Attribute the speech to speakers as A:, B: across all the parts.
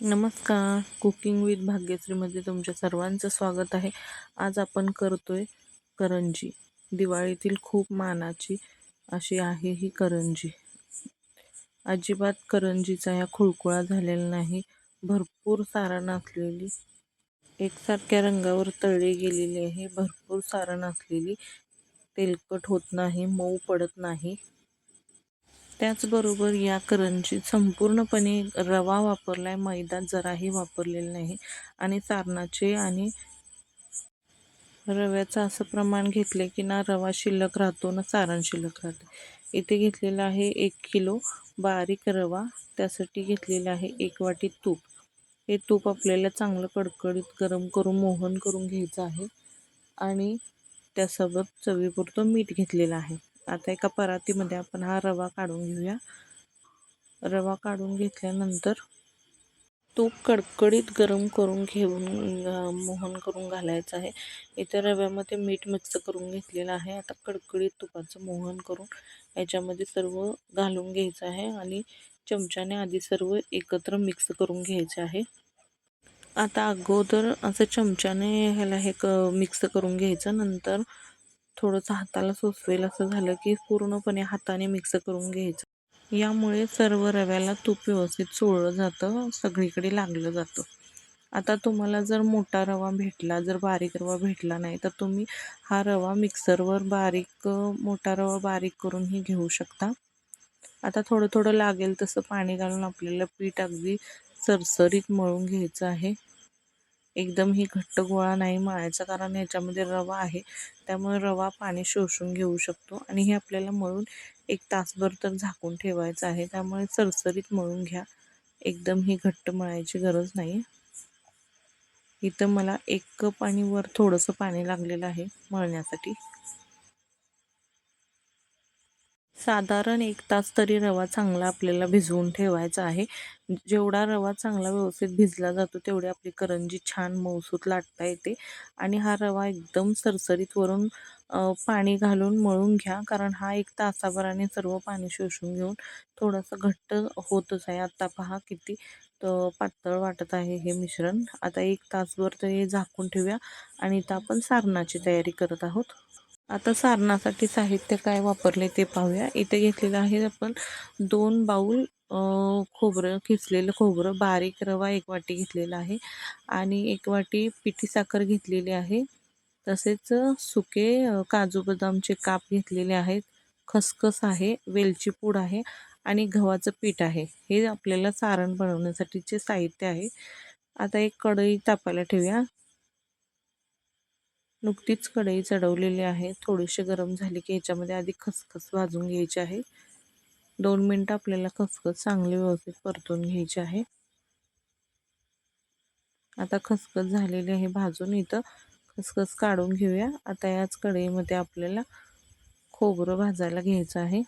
A: नमस्कार. Cooking with भाग्यश्रीमध्ये तुमच्या सर्वांचं स्वागत आहे. आज आपण करतो आहे करंजी. दिवाळीतील खूप मानाची अशी आहे ही करंजी. अजिबात करंजीचा या खुळकुळा झालेला नाही. भरपूर सारण असलेली एकसारख्या रंगावर तळली गेलेली आहे. भरपूर सारण असलेली. तेलकट होत नाही मऊ पडत नाही. त्याचबरोबर या करंजीत संपूर्णपणे रवा वापरला आहे मैदा जराही वापरलेला नाही. आणि सारणाचे आणि रव्याचं असं प्रमाण घेतले की ना रवा शिल्लक राहतो ना सारण शिल्लक राहते. इथे घेतलेलं आहे एक किलो बारीक रवा त्यासाठी घेतलेलं आहे एक वाटी तूप. हे तूप आपल्याला चांगलं कडकडीत गरम करून मोहन करून घ्यायचं आहे. आणि त्यासोबत चवीपुरतं मीठ घेतलेलं आहे. आता एका परातीमध्ये आपण हा रवा काढून घेऊया. रवा काढून घेतल्यानंतर तूप कडकडीत गरम करून घेऊन मोहन करून घालायचं आहे. इथे रव्यामध्ये मीठ मिक्स करून घेतलेलं आहे. आता कडकडीत तुपाचं मोहन करून याच्यामध्ये सर्व घालून घ्यायचं आहे आणि चमच्याने आधी सर्व एकत्र मिक्स करून घ्यायचे आहे. आता अगोदर असं चमच्याने ह्याला हे क मिक्स करून घ्यायचं. नंतर थोडंसं हाताला सोसवेल असं झालं की पूर्णपणे हाताने मिक्स करून घ्यायचं. यामुळे सर्व रव्याला तूप व्यवस्थित चोळलं जातं सगळीकडे लागलं जातं. आता तुम्हाला जर मोठा रवा भेटला जर बारीक रवा भेटला नाही तर तुम्ही हा रवा मिक्सरवर बारीक मोठा रवा बारीक करूनही घेऊ शकता. आता थोडं थोडं लागेल तसं पाणी घालून आपल्याला पीठ अगदी सरसरीत मळून घ्यायचं आहे. एकदम ही घट्ट गोळा नाही मळायचा कारण याच्यामध्ये रवा आहे. त्यामुळे रवा पाणी शोषून घेऊ शकतो आणि हे आपल्याला मळून एक तासभर तर झाकून ठेवायचं आहे. त्यामुळे सरसरीत मळून घ्या. एकदम ही घट्ट मळायची गरज नाही. इथं मला एक कप आणि वर थोडंसं पाणी लागलेलं आहे मळण्यासाठी. साधारण एक तास तरी रवा चांगला आपल्याला भिजवून ठेवायचा आहे. जेवढा रवा चांगला व्यवस्थित भिजला जातो तेवढी आपली करंजी छान मऊसूत लाटता येते. आणि हा रवा एकदम सरसरीत वरून पाणी घालून मळून घ्या. कारण हा एक तासाभराने सर्व पाणी शोषून घेऊन थोडंसं घट्ट होतच आहे. आत्ता पहा किती पातळ वाटत आहे हे मिश्रण. आता एक तासभर ते झाकून ठेवूया. आणि इथं आपण सारणाची तयारी करत आहोत. आता सारणासाठी साहित्य काय वापरले ते पाहूया. इथे घेतलेलं आहे आपण दोन बाऊल खोबरं खिचलेलं खोबरं. बारीक रवा एक वाटी घेतलेला आहे आणि एक वाटी पिठी साखर घेतलेली आहे. तसेच सुके काजू बदामचे काप घेतलेले आहेत. खसखस आहे वेलची पूड आहे आणि गव्हाचं पीठ आहे. हे आपल्याला सारण बनवण्यासाठीचे साहित्य आहे. आता एक कढई तापायला ठेवूया. नुकतीच कढई चढवलेली आहे. थोडीशी गरम झाली की ह्याच्यामध्ये आधी खसखस भाजून घ्यायची आहे. दोन मिनटं आपल्याला खसखस चांगली व्यवस्थित परतून घ्यायची आहे. आता खसखस झालेली आहे भाजून. इथं खसखस काढून घेऊया. आता याच कढईमध्ये आपल्याला खोबरं भाजायला घ्यायचं आहे.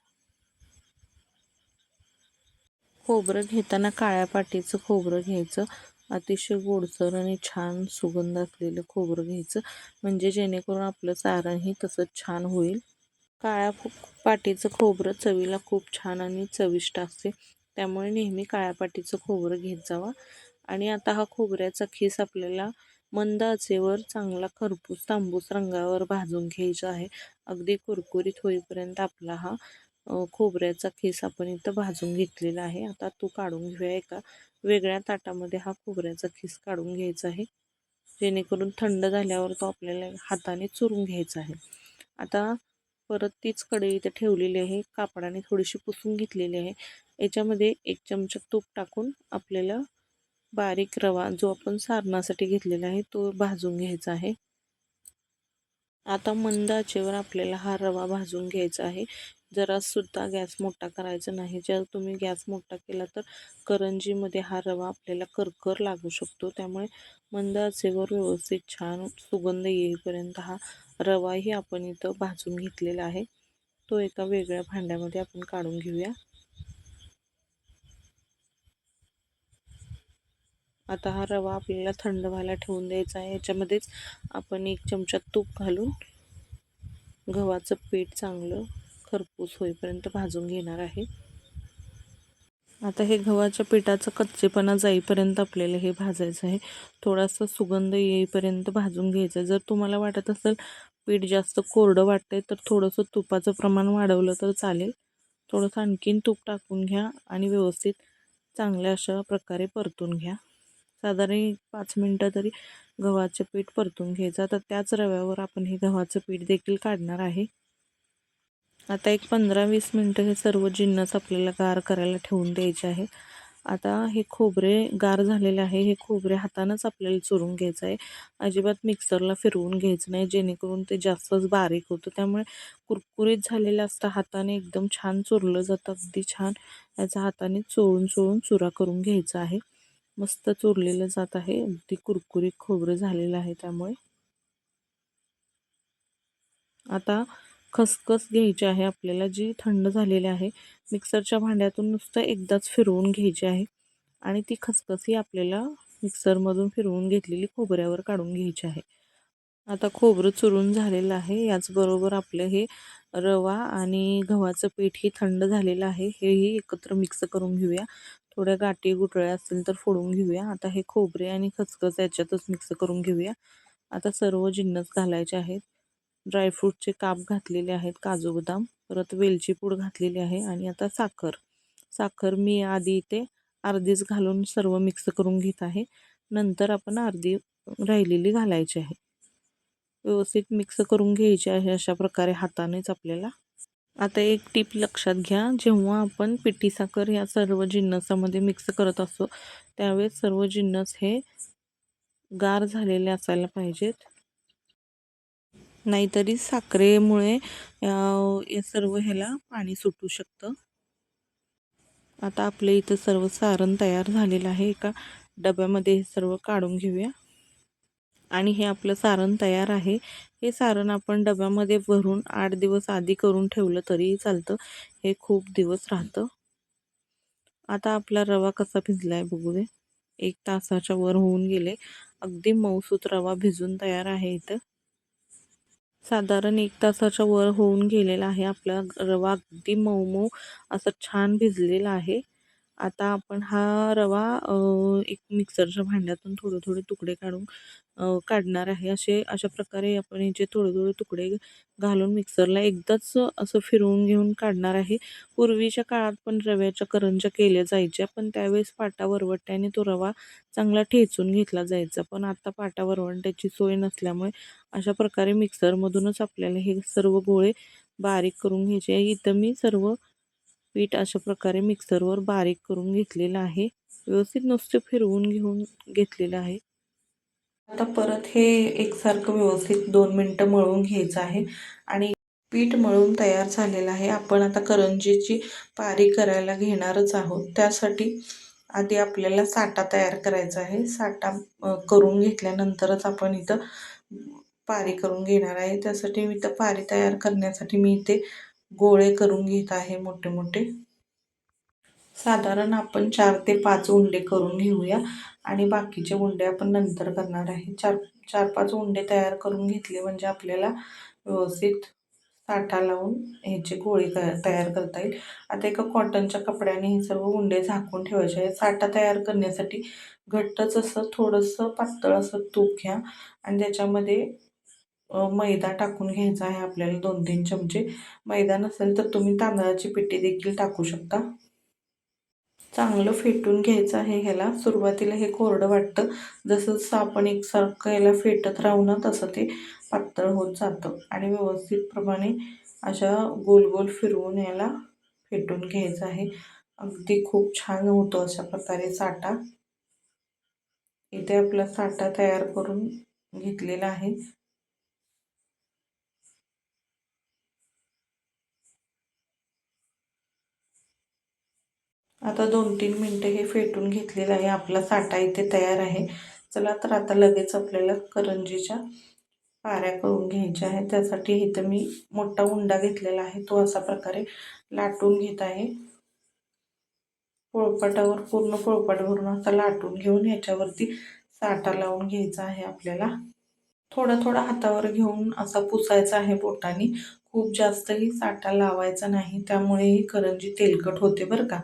A: खोबरं घेताना काळ्या पाटीचं खोबरं घ्यायचं. अतिशय गोडसर आणि छान सुगंध असलेलं खोबरं घ्यायचं. म्हणजे जेणेकरून आपलं सारणही तसंच छान होईल. काळ्या पाटीचं खोबरं चवीला खूप छान आणि चविष्ट असते. त्यामुळे नेहमी काळ्या पाटीचं खोबरं घेत जावा. आणि आता हा खोबऱ्याचा खीस आपल्याला मंद आचेवर चांगला खरपूस तांबूस रंगावर भाजून घ्यायचा आहे. अगदी कुरकुरीत होईपर्यंत आपला हा खोबऱ्याचा खीस आपण इथं भाजून घेतलेला आहे. आता तो काढून घेऊया एका वेगळ्या ताटामध्ये हा खोबऱ्याचा खीस काढून घ्यायचा आहे. जेणेकरून थंड झाल्यावर तो आपल्याला हाताने चुरून घ्यायचा आहे. आता परत तीच कढई इथे ठेवलेली आहे. कापडाने थोडीशी पुसून घेतलेली आहे. याच्यामध्ये एक चमचा तूप टाकून आपल्याला बारीक रवा जो आपण सारणासाठी घेतलेला आहे तो भाजून घ्यायचा आहे. आता मंद आचेवर आपल्याला हा रवा भाजून घ्यायचा आहे. जरासुद्धा गॅस मोठा करायचा नाही. जर तुम्ही गॅस मोठा केला तर करंजीमध्ये हा रवा आपल्याला करकर लागू शकतो. त्यामुळे मंद आचेवर व्यवस्थित छान सुगंध येईपर्यंत हा रवाही आपण इथं भाजून घेतलेला आहे. तो एका वेगळ्या भांड्यामध्ये आपण काढून घेऊया. आता हा रवा आपल्याला थंड व्हायला ठेवून द्यायचा आहे. याच्यामध्येच आपण एक चमचा तूप घालून गव्हाचं पीठ चांगलं खरपूस होईपर्यंत भाजून घेणार आहे. आता हे गव्हाच्या पिठाचं कच्चेपणा जाईपर्यंत आपल्याला हे भाजायचं आहे. थोडासा सुगंध येईपर्यंत भाजून घ्यायचं आहे. जर तुम्हाला वाटत असेल पीठ जास्त कोरडं वाटतंय तर थोडंसं तुपाचं प्रमाण वाढवलं तर चालेल. थोडंसं आणखीन तूप टाकून घ्या आणि व्यवस्थित चांगल्या अशा प्रकारे परतून घ्या. साधारण एक पाच मिनटं तरी गव्हाचं पीठ परतून घ्यायचं. तर त्याच रव्यावर आपण हे गव्हाचं पीठ देखील काढणार आहे. आता एक पंधरा वीस मिनटं हे सर्व जिन्नस आपल्याला गार करायला ठेवून द्यायचे आहे. आता हे खोबरे गार झालेले आहे. हे खोबरे हातानंच आपल्याला चुरून घ्यायचं आहे. अजिबात मिक्सरला फिरवून घ्यायचं नाही जेणेकरून ते जास्तच बारीक होतं. त्यामुळे कुरकुरीत झालेलं असतं. हाताने एकदम छान चुरलं जातं. अगदी छान याचा हाताने चोळून चोळून चुरा करून घ्यायचा आहे. मस्त चुरलेलं जात आहे. अगदी कुरकुरीत खोबरं झालेलं आहे त्यामुळे. आता खसखस घ्यायची आहे आपल्याला जी थंड झालेली आहे. मिक्सरच्या भांड्यातून नुसतं एकदाच फिरवून घ्यायची आहे. आणि ती खसखस ही आपल्याला मिक्सरमधून फिरवून घेतलेली खोबऱ्यावर काढून घ्यायची आहे. आता खोबरं चुरून झालेलं आहे. याचबरोबर आपलं हे रवा आणि गव्हाचं पीठही थंड झालेलं आहे. हेही एकत्र मिक्स करून घेऊया. थोड्या गाठी गुटळ्या असतील तर फोडून घेऊया. आता हे खोबरे आणि खसखस याच्यातच मिक्स करून घेऊया. आता सर्व जिन्नस घालायचे आहेत. ड्रायफ्रूटचे काप घातलेले आहेत काजू बदाम परत वेलची पूड घातलेली आहे आणि आता साखर. साखर मी आधी इथे अर्धीच घालून सर्व मिक्स करून घेत आहे. नंतर आपण अर्धी राहिलेली घालायची आहे. व्यवस्थित मिक्स करून घ्यायची आहे अशा प्रकारे हातानेच आपल्याला. आता एक टीप लक्षात घ्या जेव्हा आपण पिठी साखर या सर्व जिन्नसामध्ये मिक्स करत असतो त्यावेळेस सर्व जिन्नस हे गार झालेले असायला पाहिजेत. नाहीतरी साखरेमुळे या सर्व ह्याला पाणी सुटू शकतं. आता आपलं इथं सर्व सारण तयार झालेलं आहे. एका डब्यामध्ये हे सर्व काढून घेऊया. आणि हे आपलं सारण तयार आहे. हे सारण आपण डब्यामध्ये भरून आठ दिवस आधी करून ठेवलं तरीही चालतं. हे खूप दिवस राहतं. आता आपला रवा कसा भिजला आहे बघू दे. एक तासाच्या वर होऊन गेले. अगदी मऊसूत रवा भिजून तयार आहे इथं. साधारण एक तासाच्या वर होऊन गेलेला आहे. आपला रवा अगदी मऊ मऊ असा छान भिजलेला आहे. आता आपण हा रवा एक मिक्सरच्या भांड्यातून थोडे थोडे तुकडे काढून काढणार आहे. असे अशा प्रकारे आपण याचे थोडे थोडे तुकडे घालून मिक्सरला एकदाच असं फिरवून घेऊन काढणार आहे. पूर्वीच्या काळात पण रव्याच्या करंजा केल्या जायच्या पण त्यावेळेस पाटा वरवट्याने तो रवा चांगला ठेचून घेतला जायचा. पण आता पाटा वरवंट्याची सोय नसल्यामुळे अशा प्रकारे मिक्सरमधूनच आपल्याला हे सर्व गोळे बारीक करून घ्यायचे. आहे इथं मी सर्व पीठ अशा प्रकारे मिक्सरवर बारीक करून घेतलेलं आहे. व्यवस्थित नुसते फिरवून घेऊन घेतलेलं आहे. आता परत हे एकसारखं व्यवस्थित दोन मिनटं मळून घ्यायचं आहे. आणि पीठ मळून तयार झालेलं आहे. आपण आता करंजीची पारी करायला घेणारच आहोत. त्यासाठी आधी आपल्याला साठा तयार करायचा आहे. साठा करून घेतल्यानंतरच आपण इथं पारी करून घेणार आहे. त्यासाठी मी इथं पारी तयार करण्यासाठी मी इथे गोळे करून घेत आहे मोठे मोठे. साधारण आपण चार ते पाच उंडे करून घेऊया आणि बाकीचे उंडे आपण नंतर करणार आहे. चार चार पाच उंडे तयार करून घेतले म्हणजे आपल्याला व्यवस्थित साठा लावून ह्याचे गोळे तयार करता येईल. आता एका कॉटनच्या कपड्याने हे सर्व उंडे झाकून ठेवायचे आहे साठा तयार करण्यासाठी घट्टच असं थोडंसं पातळ असं तूप घ्या आणि त्याच्यामध्ये मैदा टाकून घ्यायचा आहे आपल्याला दोन तीन चमचे. मैदा नसेल तर तुम्ही तांदळाची पिठी देखील टाकू शकता. चांगलं फेटून घ्यायचं आहे ह्याला. सुरुवातीला हे कोरडं वाटतं. जसं आपण एकसारखं याला फेटत राहू ना तसं ते पातळ होत जातं. आणि व्यवस्थितप्रमाणे अशा गोल गोल फिरवून याला फेटून घ्यायचं आहे. अगदी खूप छान होतो अशा प्रकारे साठा. इथे आपला साठा तयार करून घेतलेला आहे. आता दोन तीन मिनटं हे फेटून घेतलेलं आहे. आपला साठा इथे तयार आहे. चला तर आता लगेच आपल्याला करंजीच्या पाऱ्या करून घ्यायच्या आहेत. त्यासाठी इथं मी मोठा उंडा घेतलेला आहे. तो असा प्रकारे लाटून घेत आहे. पोळपाटावर पूर्ण पोळपाट भरून असा लाटून घेऊन ह्याच्यावरती साठा लावून घ्यायचा आहे आपल्याला. थोडा थोडा हातावर घेऊन असा पुसायचा आहे बोटाने. खूप जास्तही साठा लावायचा नाही. त्यामुळे ही करंजी तेलकट होते बरं का.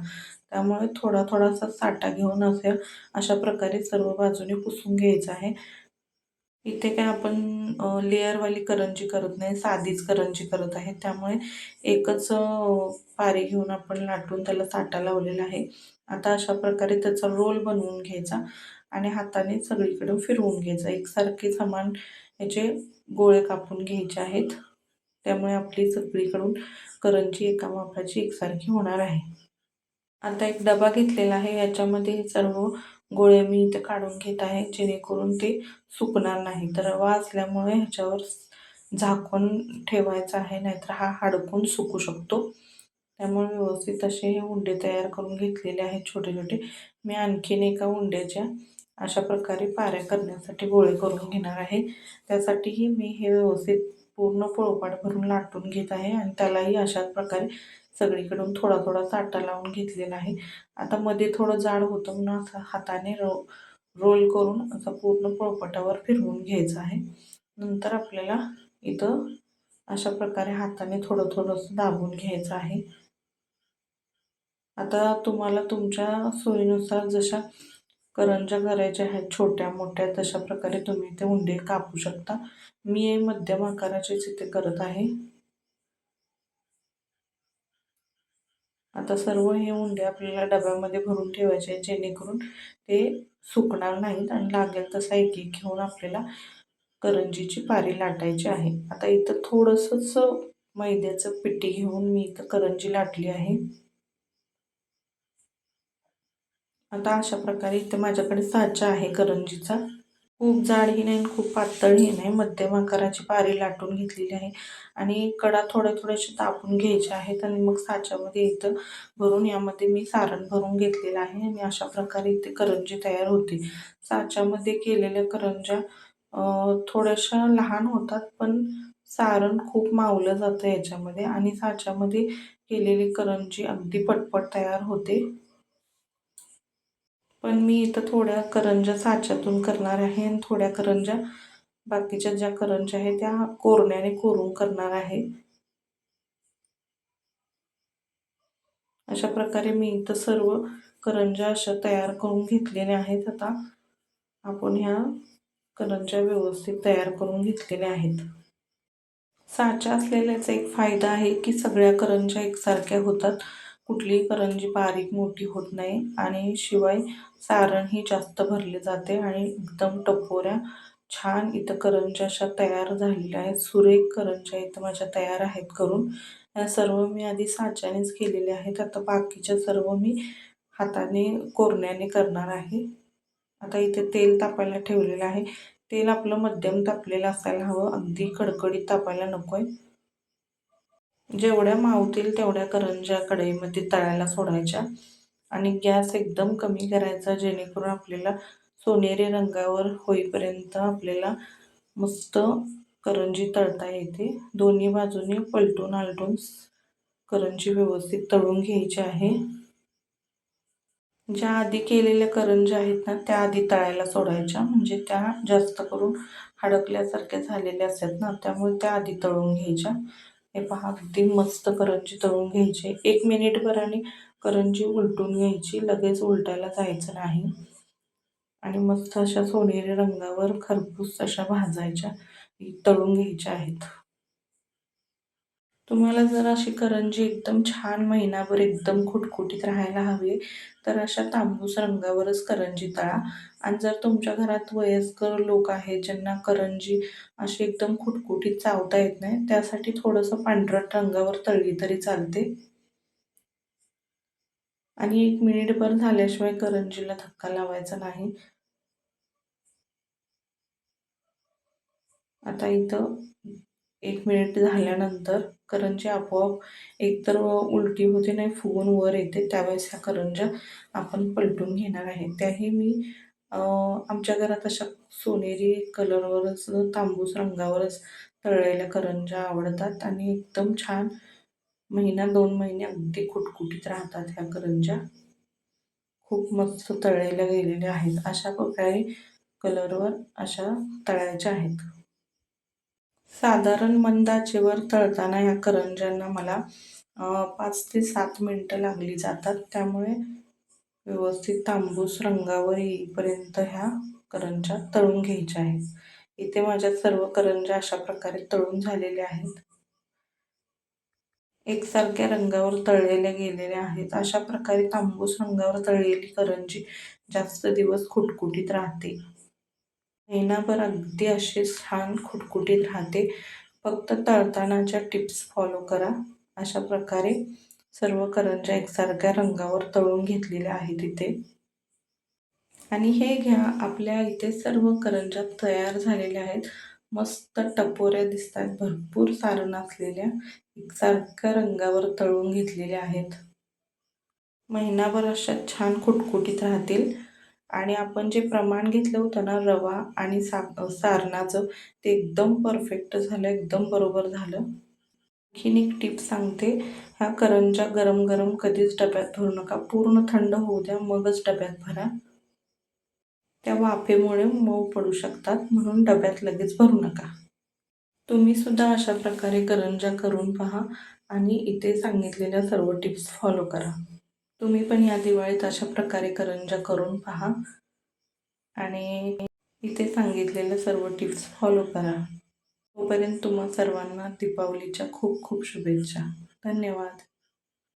A: त्यामुळे थोडा थोडासा साठा घेऊन असे अशा प्रकारे सर्व बाजूने पुसून घ्यायचं आहे. इथे काय आपण लेअरवाली करंजी करत नाही साधीच करंजी करत आहे. त्यामुळे एकच पारी घेऊन आपण लाटून त्याला साठा लावलेला आहे. आता अशा प्रकारे त्याचा रोल बनवून घ्यायचा आणि हाताने सगळीकडे फिरवून घ्यायचा. एकसारखे समान याचे गोळे कापून घ्यायचे आहेत. त्यामुळे आपली सगळीकडून करंजी एका मापाची एकसारखी होणार आहे. आता एक डबा घेतलेला आहे. याच्यामध्ये सर्व गोळे मी इथे काढून घेत आहे. जेणेकरून ते सुकणार नाही. तर रवा असल्यामुळे ह्याच्यावर झाकून ठेवायचं आहे. नाहीतर हा हाडकून सुकू शकतो. त्यामुळे व्यवस्थित असे हे उंडे तयार करून घेतलेले आहेत छोटे छोटे. मी आणखीन एका उंड्याच्या अशा प्रकारे पाऱ्या करण्यासाठी गोळे करून घेणार आहे. त्यासाठीही मी हे व्यवस्थित पूर्ण पोळपाट भरून लाटून घेत आहे आणि त्यालाही अशाच प्रकारे सगळीकडून थोडा थोडा साठा लावून घेतलेला आहे. आता मध्ये थोडं जाड होतं म्हणून असं हाताने रो रोल करून असं पूर्ण पोळपटावर फिरवून घ्यायचं आहे. नंतर आपल्याला इथं अशा प्रकारे हाताने थोडं थोडंसं दाबून घ्यायचं आहे. आता तुम्हाला तुमच्या सोयीनुसार जशा करंजा करायच्या आहेत छोट्या मोठ्या तशा प्रकारे तुम्ही ते उंडे कापू शकता. मी हे मध्यम आकाराचेच इथे करत आहे. आता सर्व हे उंडे आपल्याला डब्यामध्ये भरून ठेवायचे आहेत जेणेकरून ते सुकणार नाहीत आणि लागेल तसा एक एक घेऊन आपल्याला करंजीची पारी लाटायची आहे. आता इथं थोडंसंच मैद्याचं पिठी घेऊन मी इथं करंजी लाटली आहे. आता अशा प्रकारे इथे माझ्याकडे साचा आहे करंजीचा. खूप जाडही नाही खूप पातळही नाही मध्यम आकाराची पारी लाटून घेतलेली आहे. आणि कडा थोड्या थोड्याशा तापून घ्यायच्या आहेत आणि मग साच्यामध्ये इथं भरून यामध्ये मी सारण भरून घेतलेलं आहे आणि अशा प्रकारे इथे करंजी तयार होते. साच्यामध्ये केलेल्या करंज्या थोड्याशा लहान होतात पण सारण खूप मावलं जातं याच्यामध्ये. आणि साच्यामध्ये केलेली करंजी अगदी पटपट तयार होते. पण मी इथं थोड्या करंज्या साच्यातून करणार आहे आणि थोड्या करंज्या बाकीच्या ज्या करंज्या आहेत त्या कोरण्याने कोरून करणार आहे. अशा प्रकारे मी इथं सर्व करंज्या अशा तयार करून घेतलेल्या आहेत. आता आपण ह्या करंज्या व्यवस्थित तयार करून घेतलेल्या आहेत. साचा असलेल्याचा एक फायदा आहे की सगळ्या करंज्या एकसारख्या होतात. कुठलीही करंजी बारीक मोठी होत नाही आणि शिवाय सारणही जास्त भरले जाते आणि एकदम टपोऱ्या छान इथं करंज्या अशा तयार झालेल्या आहेत. सुरेख करंज्या इथं माझ्या तयार आहेत करून. या सर्व मी आधी साच्यानेच केलेल्या आहेत. आता बाकीच्या सर्व मी हाताने कोरण्याने करणार आहे. आता इथे तेल तापायला ठेवलेलं आहे. तेल आपलं मध्यम तापलेलं असायला हवं. अगदी कडकडीत तापायला नको आहे जेवढ्या मावतील तेवढ्या करंज्या कढईमध्ये तळायला सोडायच्या आणि गॅस एकदम कमी करायचा जेणेकरून आपल्याला सोनेरी रंगावर होईपर्यंत आपल्याला मस्त करंजी तळता येते. दोन्ही बाजूने पलटून आलटून करंजी व्यवस्थित तळून घ्यायची आहे. ज्या आधी केलेल्या करंज्या आहेत ना त्या आधी तळायला सोडायच्या. म्हणजे त्या जास्त करून हडकल्यासारख्या झालेल्या असतात ना त्यामुळे त्या आधी तळून घ्यायच्या. हे पहा अगदी मस्त करंजी तळून घ्यायची. एक मिनिटभराने करंजी उलटून घ्यायची. लगेच उलटायला जायचं नाही. आणि मस्त अशा सोनेरी रंगावर खरपूस अशा भाजायच्या. तळून घ्यायच्या आहेत. तुम्हाला जर अशी करंजी एकदम छान महिनाभर एकदम खुटखुटीत राहायला हवी तर अशा तांबूस रंगावरच करंजी तळा. आणि जर तुमच्या घरात वयस्कर लोक आहेत ज्यांना करंजी अशी एकदम खुटखुटीत चावता येत नाही त्यासाठी थोडंसं पांढरट रंगावर तळली तरी चालते. आणि एक मिनिटभर झाल्याशिवाय करंजीला धक्का लावायचा नाही. आता इथं एक मिनिट झाल्यानंतर करंजी आपोआप एकतर उलटी होते नाही फुगून वर येते. त्यावेळेस ह्या करंज्या आपण पलटून घेणार आहे. त्याही मी आमच्या घरात अशा सोनेरी कलरवरच तांबूस रंगावरच तळलेल्या करंज्या आवडतात आणि एकदम छान महिना दोन महिने अगदी कुटकुटीत राहतात ह्या करंज्या. खूप मस्त तळलेल्या गेलेल्या आहेत. अशा प्रकारे कलरवर अशा तळायच्या आहेत. साधारण मंदाचेवर तळताना ह्या करंज्यांना मला पाच ते सात मिनटं लागली जातात. त्यामुळे व्यवस्थित तांबूस रंगावर येईपर्यंत ह्या करंज्या तळून घ्यायच्या आहेत. इथे माझ्या सर्व करंज्या अशा प्रकारे तळून झालेल्या आहेत. एकसारख्या रंगावर तळलेल्या गेलेल्या आहेत. अशा प्रकारे तांबूस रंगावर तळलेली करंजी जास्त दिवस खुटखुटीत राहते. महिनाभर अगदी अशी छान खुटखुटीत राहते. फक्त तळतानाच्या टिप्स फॉलो करा. अशा प्रकारे सर्व करंज्या एकसारख्या रंगावर तळून घेतलेल्या आहेत इथे. आणि हे घ्या आपल्या इथे सर्व करंज्या तयार झालेल्या आहेत. मस्त टपोऱ्या दिसतात भरपूर सारण असलेल्या एकसारख्या रंगावर तळून घेतलेल्या आहेत. महिनाभर अशा छान खुटखुटीत राहतील. आणि आपण जे प्रमाण घेतलं होतं ना रवा आणि सा सारणाचं ते एकदम परफेक्ट झालं एकदम बरोबर झालं. आणखीन एक टीप सांगते. ह्या करंज्या गरम गरम कधीच डब्यात भरू नका. पूर्ण थंड होऊ द्या मगच डब्यात भरा. त्या वाफेमुळे मऊ पडू शकतात म्हणून डब्यात लगेच भरू नका. तुम्ही सुद्धा अशा प्रकारे करंज्या करून पहा आणि इथे सांगितलेल्या सर्व टिप्स फॉलो करा. तुम्ही पण या दिवाळीत अशा प्रकारे करंज्या करून पहा. आणि इथे सांगितलेल्या सर्व टिप्स फॉलो करा. तोपर्यंत तुम्हा सर्वांना दीपावलीच्या खूप खूप शुभेच्छा. धन्यवाद.